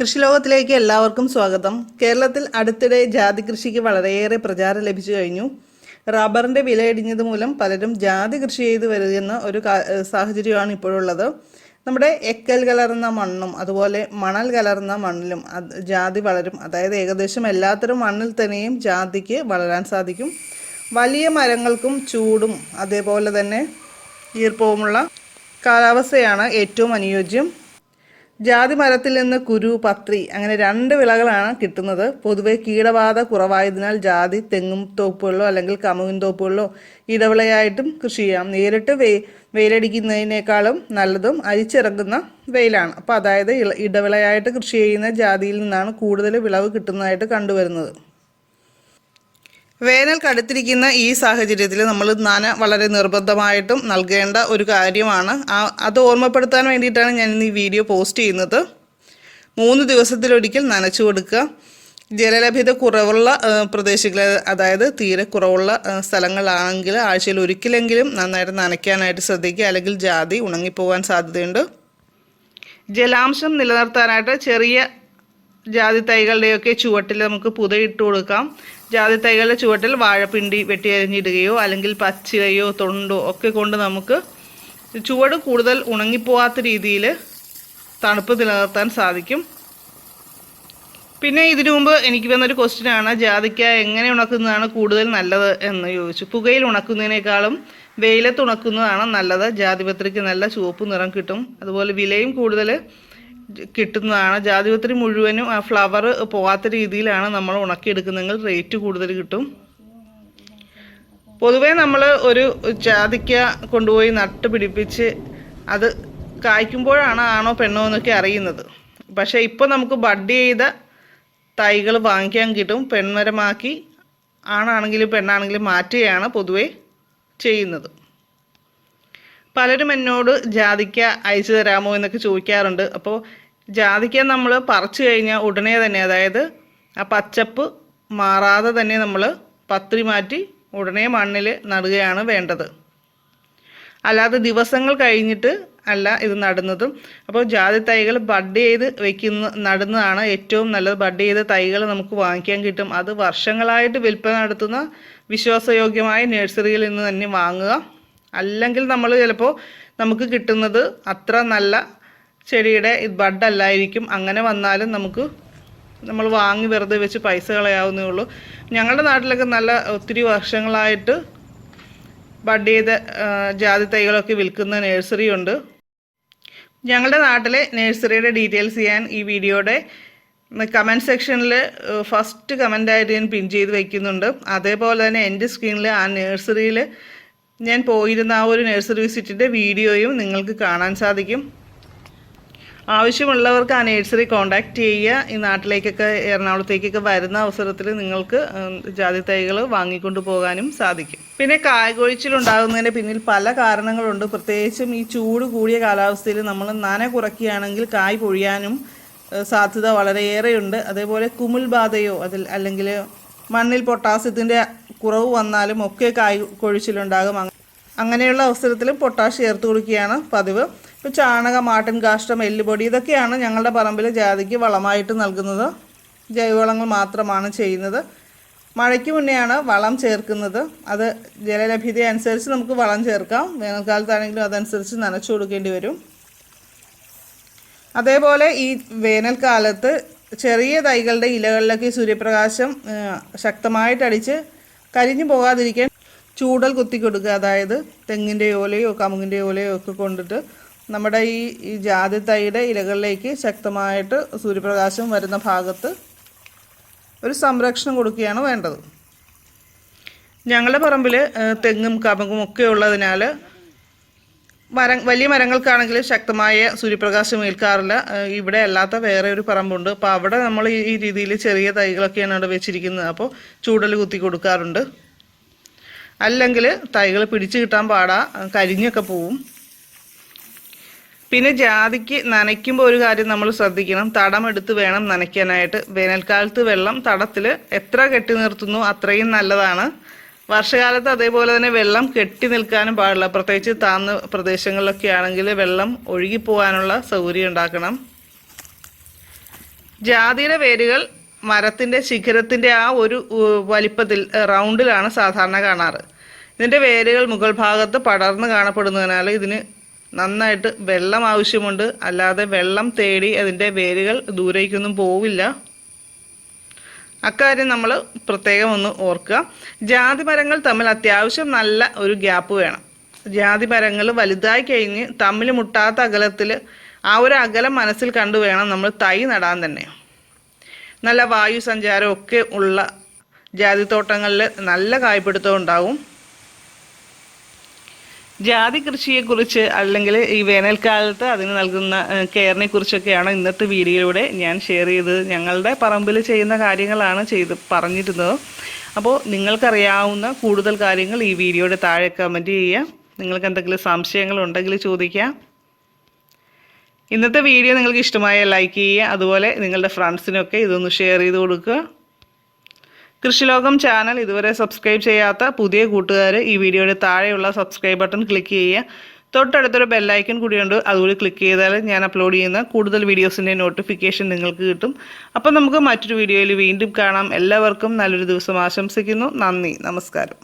കൃഷിലോകത്തിലേക്ക് എല്ലാവർക്കും സ്വാഗതം. കേരളത്തിൽ അടുത്തിടെ ജാതി കൃഷിക്ക് വളരെയേറെ പ്രചാരം ലഭിച്ചു കഴിഞ്ഞു. റബ്ബറിന്റെ വില ഇടിഞ്ഞത് മൂലം പലരും ജാതി കൃഷി ചെയ്ത് വരുന്ന ഒരു സാഹചര്യമാണ് ഇപ്പോഴുള്ളത്. നമ്മുടെ എക്കൽ കലർന്ന മണ്ണും അതുപോലെ മണൽ കലർന്ന മണ്ണിലും ജാതി വളരും. അതായത് ഏകദേശം എല്ലാത്തരം മണ്ണിൽ തന്നെയും ജാതിക്ക് വളരാൻ സാധിക്കും. വലിയ മരങ്ങൾക്കും ചൂടും അതേപോലെ തന്നെ ഈർപ്പവുമുള്ള കാലാവസ്ഥയാണ് ഏറ്റവും അനുയോജ്യം. ജാതി മരത്തിൽ നിന്ന് കുരു പത്രി അങ്ങനെ രണ്ട് വിളകളാണ് കിട്ടുന്നത്. പൊതുവെ കീടബാധ കുറവായതിനാൽ ജാതി തെങ്ങും തോപ്പുകളിലോ അല്ലെങ്കിൽ കമുകിൻ തോപ്പുകളിലോ ഇടവിളയായിട്ടും കൃഷി ചെയ്യാം. നേരിട്ട് വെ വെയിലടിക്കുന്നതിനേക്കാളും നല്ലതും അരിച്ചിറങ്ങുന്ന വെയിലാണ്. അപ്പോൾ അതായത് ഇടവിളയായിട്ട് കൃഷി ചെയ്യുന്ന ജാതിയിൽ നിന്നാണ് കൂടുതൽ വിളവ് കിട്ടുന്നതായിട്ട് കണ്ടുവരുന്നത്. വേനൽ കടുത്തിരിക്കുന്ന ഈ സാഹചര്യത്തിൽ നമ്മൾ നന വളരെ നിർബന്ധമായിട്ടും നൽകേണ്ട ഒരു കാര്യമാണ്. അത് ഓർമ്മപ്പെടുത്താൻ വേണ്ടിയിട്ടാണ് ഞാൻ ഇന്ന് ഈ വീഡിയോ പോസ്റ്റ് ചെയ്യുന്നത്. മൂന്ന് ദിവസത്തിലൊരിക്കൽ നനച്ചു കൊടുക്കുക. ജലലഭ്യത കുറവുള്ള പ്രദേശങ്ങളിൽ അതായത് തീരെ കുറവുള്ള സ്ഥലങ്ങളാണെങ്കിൽ ആഴ്ചയിൽ ഒരിക്കലെങ്കിലും നന്നായിട്ട് നനയ്ക്കാനായിട്ട് ശ്രദ്ധിക്കുക. അല്ലെങ്കിൽ ജാതി ഉണങ്ങിപ്പോകാൻ സാധ്യതയുണ്ട്. ജലാംശം നിലനിർത്താനായിട്ട് ചെറിയ ജാതി തൈകളുടെയൊക്കെ ചുവട്ടിൽ നമുക്ക് പുതയിട്ട് കൊടുക്കാം. ജാതി തൈകളുടെ ചുവട്ടിൽ വാഴപ്പിണ്ടി വെട്ടിയരിഞ്ഞിടുകയോ അല്ലെങ്കിൽ പച്ചയോ തൊണ്ടോ ഒക്കെ കൊണ്ട് നമുക്ക് ചുവട് കൂടുതൽ ഉണങ്ങിപ്പോവാത്ത രീതിയിൽ തണുപ്പ് നിലനിർത്താൻ സാധിക്കും. പിന്നെ ഇതിനു മുമ്പ് എനിക്ക് വന്നൊരു ക്വസ്റ്റ്യൻ ആണ് ജാതിക്ക എങ്ങനെ ഉണക്കുന്നതാണ് കൂടുതൽ നല്ലത് എന്ന് ചോദിച്ചു. പുകയിൽ ഉണക്കുന്നതിനേക്കാളും വെയിലത്ത് ഉണക്കുന്നതാണ് നല്ലത്. ജാതിപത്രിക്ക് നല്ല ചുവപ്പ് നിറം കിട്ടും. അതുപോലെ വിലയും കൂടുതൽ കിട്ടുന്നതാണ്. ജാതിപത്രി മുഴുവനും ആ ഫ്ലവർ പോകാത്ത രീതിയിലാണ് നമ്മൾ ഉണക്കിയെടുക്കുന്നതെങ്കിൽ റേറ്റ് കൂടുതൽ കിട്ടും. പൊതുവേ നമ്മൾ ഒരു ജാതിക്ക കൊണ്ടുപോയി നട്ട് പിടിപ്പിച്ച് അത് കായ്ക്കുമ്പോഴാണ് ആണോ പെണ്ണോ എന്നൊക്കെ അറിയുന്നത്. പക്ഷേ ഇപ്പോൾ നമുക്ക് ബഡ് ചെയ്ത തൈകൾ വാങ്ങിക്കാൻ കിട്ടും. പെൺമരമാക്കി ആണാണെങ്കിലും പെണ്ണാണെങ്കിലും മാറ്റുകയാണ് പൊതുവേ ചെയ്യുന്നത്. പലരും എന്നോട് ജാതിക്ക അയച്ചു തരാമോ എന്നൊക്കെ ചോദിക്കാറുണ്ട്. അപ്പോൾ ജാതിക്ക നമ്മൾ പറിച്ചു കഴിഞ്ഞാൽ ഉടനെ തന്നെ അതായത് ആ പച്ചപ്പ് മാറാതെ തന്നെ നമ്മൾ പത്രി മാറ്റി ഉടനെ മണ്ണിൽ നടുകയാണ് വേണ്ടത്. അല്ലാതെ ദിവസങ്ങൾ കഴിഞ്ഞിട്ട് അല്ല ഇത് നടുന്നതും. അപ്പോൾ ജാതി തൈകൾ ബഡ് ചെയ്ത് വെക്കുന്ന നടുന്നതാണ് ഏറ്റവും നല്ലത്. ബഡ് ചെയ്ത തൈകൾ നമുക്ക് വാങ്ങിക്കാൻ കിട്ടും. അത് വർഷങ്ങളായിട്ട് വിൽപ്പന നടത്തുന്ന വിശ്വാസയോഗ്യമായ നഴ്സറിയിൽ നിന്ന് തന്നെ വാങ്ങുക. അല്ലെങ്കിൽ നമ്മൾ ചിലപ്പോൾ നമുക്ക് കിട്ടുന്നത് അത്ര നല്ല ചെടിയുടെ ബഡ് അല്ലായിരിക്കും അങ്ങനെ വന്നാലും നമുക്ക് നമ്മൾ വാങ്ങി വെറുതെ വെച്ച് പൈസ കളയാവുന്നേ ഉള്ളൂ. ഞങ്ങളുടെ നാട്ടിലൊക്കെ നല്ല ഒത്തിരി വർഷങ്ങളായിട്ട് ബഡ് ചെയ്ത ജാതി തൈകളൊക്കെ വിൽക്കുന്ന നഴ്സറി ഉണ്ട്. ഞങ്ങളുടെ നാട്ടിലെ നഴ്സറിയുടെ ഡീറ്റെയിൽസ് ചെയ്യാൻ ഈ വീഡിയോയുടെ കമന്റ് സെക്ഷനിൽ ഫസ്റ്റ് കമന്റായിട്ട് ഞാൻ പിൻ ചെയ്ത് വയ്ക്കുന്നുണ്ട് അതേപോലെ തന്നെ എന്റെ സ്ക്രീനിൽ ആ നഴ്സറിയിൽ ഞാൻ പോയിരുന്ന ആ ഒരു നഴ്സറി വിസിറ്റിന്റെ വീഡിയോയും നിങ്ങൾക്ക് കാണാൻ സാധിക്കും. ആവശ്യമുള്ളവർക്ക് ആ നഴ്സറി കോൺടാക്റ്റ് ചെയ്യുക. ഈ നാട്ടിലേക്കൊക്കെ എറണാകുളത്തേക്കൊക്കെ വരുന്ന അവസരത്തിൽ നിങ്ങൾക്ക് ജാതി തൈകൾ വാങ്ങിക്കൊണ്ടു പോകാനും സാധിക്കും. പിന്നെ കായകൊഴിച്ചിലുണ്ടാകുന്നതിന് പിന്നിൽ പല കാരണങ്ങളുണ്ട്. പ്രത്യേകിച്ചും ഈ ചൂട് കൂടിയ കാലാവസ്ഥയിൽ നമ്മൾ നന കുറയ്ക്കുകയാണെങ്കിൽ കായ് പൊഴിയാനും സാധ്യത വളരെയേറെയുണ്ട്. അതേപോലെ കുമിൾ ബാധയോ അതിൽ അല്ലെങ്കിൽ മണ്ണിൽ പൊട്ടാസ്യത്തിന്റെ കുറവ് വന്നാലും ഒക്കെ കായ് കൊഴിച്ചിലുണ്ടാകും. അങ്ങ- അങ്ങനെയുള്ള അവസരത്തിലും പൊട്ടാഷ് ചേർത്ത് കൊടുക്കുകയാണ് പതിവ്. ഇപ്പോൾ ചാണകം ആട്ടിൻ കാഷ്ടം എല്ലുപൊടി ഇതൊക്കെയാണ് ഞങ്ങളുടെ പറമ്പിൽ ജാതിക്ക് വളമായിട്ട് നൽകുന്നത്. ജൈവവളങ്ങൾ മാത്രമാണ് ചെയ്യുന്നത്. മഴയ്ക്ക് മുന്നെയാണ് വളം ചേർക്കുന്നത്. അത് ജലലഭ്യത അനുസരിച്ച് നമുക്ക് വളം ചേർക്കാം. വേനൽക്കാലത്താണെങ്കിലും അതനുസരിച്ച് നനച്ചു കൊടുക്കേണ്ടി വരും. അതേപോലെ ഈ വേനൽക്കാലത്ത് ചെറിയ തൈകളുടെ ഇലകളിലൊക്കെ സൂര്യപ്രകാശം ശക്തമായിട്ടടിച്ച് കരിഞ്ഞു പോകാതിരിക്കാൻ ചൂടൽ കുത്തി കൊടുക്കുക. അതായത് തെങ്ങിന്റെ ഓലയോ കമുകിന്റെ ഓലയോ ഒക്കെ കൊണ്ടിട്ട് നമ്മുടെ ഈ ഈ ജാതി തൈയുടെ ഇലകളിലേക്ക് ശക്തമായിട്ട് സൂര്യപ്രകാശം വരുന്ന ഭാഗത്ത് ഒരു സംരക്ഷണം കൊടുക്കുകയാണ് വേണ്ടത്. ഞങ്ങളുടെ പറമ്പിൽ തെങ്ങും കമുകും ഒക്കെ ഉള്ളതിനാൽ മര വലിയ മരങ്ങൾക്കാണെങ്കിൽ ശക്തമായ സൂര്യപ്രകാശം ഏൽക്കാറില്ല. ഇവിടെ അല്ലാത്ത വേറെ ഒരു പറമ്പുണ്ട്. അപ്പോൾ അവിടെ നമ്മൾ ഈ രീതിയിൽ ചെറിയ തൈകളൊക്കെയാണ് അവിടെ വെച്ചിരിക്കുന്നത്. അപ്പോൾ ചൂടൽ കുത്തി കൊടുക്കാറുണ്ട്. അല്ലെങ്കിൽ തൈകൾ പിടിച്ചു കിട്ടാൻ പാടാ കരിഞ്ഞൊക്കെ പോവും. പിന്നെ ജാതിക്ക് നനയ്ക്കുമ്പോൾ ഒരു കാര്യം നമ്മൾ ശ്രദ്ധിക്കണം. തടമെടുത്ത് വേണം നനയ്ക്കാനായിട്ട്. വേനൽക്കാലത്ത് വെള്ളം തടത്തിൽ എത്ര കെട്ടി നിർത്തുന്നു അത്രയും നല്ലതാണ്. വർഷകാലത്ത് അതേപോലെ തന്നെ വെള്ളം കെട്ടി നിൽക്കാനും പാടില്ല. പ്രത്യേകിച്ച് താഴ്ന്ന പ്രദേശങ്ങളിലൊക്കെ ആണെങ്കിൽ വെള്ളം ഒഴുകിപ്പോകാനുള്ള സൗകര്യം ഉണ്ടാക്കണം. ജാതിയുടെ വേരുകൾ മരത്തിന്റെ ശിഖരത്തിന്റെ ആ ഒരു വലിപ്പത്തിൽ റൗണ്ടിലാണ് സാധാരണ കാണാറ്. ഇതിന്റെ വേരുകൾ മുകൾ ഭാഗത്ത് പടർന്ന് കാണപ്പെടുന്നതിനാൽ ഇതിന് നന്നായിട്ട് വെള്ളം ആവശ്യമുണ്ട്. അല്ലാതെ വെള്ളം തേടി അതിന്റെ വേരുകൾ ദൂരേക്കൊന്നും പോവില്ല. അക്കാര്യം നമ്മൾ പ്രത്യേകം ഒന്ന് ഓർക്കുക. ജാതി മരങ്ങൾ തമ്മിൽ അത്യാവശ്യം നല്ല ഒരു ഗ്യാപ്പ് വേണം. ജാതി മരങ്ങൾ വലുതായി കഴിഞ്ഞ് തമ്മിൽ മുട്ടാത്ത അകലത്തിൽ ആ ഒരു അകലം മനസ്സിൽ കണ്ടു വേണം നമ്മൾ തൈ നടാൻ തന്നെ. നല്ല വായു സഞ്ചാരമൊക്കെ ഉള്ള ജാതിത്തോട്ടങ്ങളിൽ നല്ല കായ്പിടുത്തം ഉണ്ടാവും. ജാതി കൃഷിയെക്കുറിച്ച് അല്ലെങ്കിൽ ഈ വേനൽക്കാലത്ത് അതിന് നൽകുന്ന കെയറിനെ കുറിച്ചൊക്കെയാണ് ഇന്നത്തെ വീഡിയോയിലൂടെ ഞാൻ ഷെയർ ചെയ്തത്. ഞങ്ങളുടെ പറമ്പിൽ ചെയ്യുന്ന കാര്യങ്ങളാണ് ചെയ്ത് പറഞ്ഞിരുന്നത്. അപ്പോൾ നിങ്ങൾക്കറിയാവുന്ന കൂടുതൽ കാര്യങ്ങൾ ഈ വീഡിയോയുടെ താഴെ കമന്റ് ചെയ്യുക നിങ്ങൾക്ക് എന്തെങ്കിലും സംശയങ്ങൾ ഉണ്ടെങ്കിൽ ചോദിക്കാം. ഇന്നത്തെ വീഡിയോ നിങ്ങൾക്ക് ഇഷ്ടമായ ലൈക്ക് ചെയ്യുക. അതുപോലെ നിങ്ങളുടെ ഫ്രണ്ട്സിനൊക്കെ ഇതൊന്ന് ഷെയർ ചെയ്ത് കൊടുക്കുക. കൃഷിലോകം ചാനൽ ഇതുവരെ സബ്സ്ക്രൈബ് ചെയ്യാത്ത പുതിയ കൂട്ടുകാർ ഈ വീഡിയോയുടെ താഴെയുള്ള സബ്സ്ക്രൈബ് ബട്ടൺ ക്ലിക്ക് ചെയ്യുക. തൊട്ടടുത്തൊരു ബെല്ലൈക്കൺ കൂടിയുണ്ട് അതുകൂടി ക്ലിക്ക് ചെയ്താൽ ഞാൻ അപ്ലോഡ് ചെയ്യുന്ന കൂടുതൽ വീഡിയോസിന്റെ നോട്ടിഫിക്കേഷൻ നിങ്ങൾക്ക് കിട്ടും. അപ്പം നമുക്ക് മറ്റൊരു വീഡിയോയിൽ വീണ്ടും കാണാം. എല്ലാവർക്കും നല്ലൊരു ദിവസം ആശംസിക്കുന്നു. നന്ദി. നമസ്കാരം.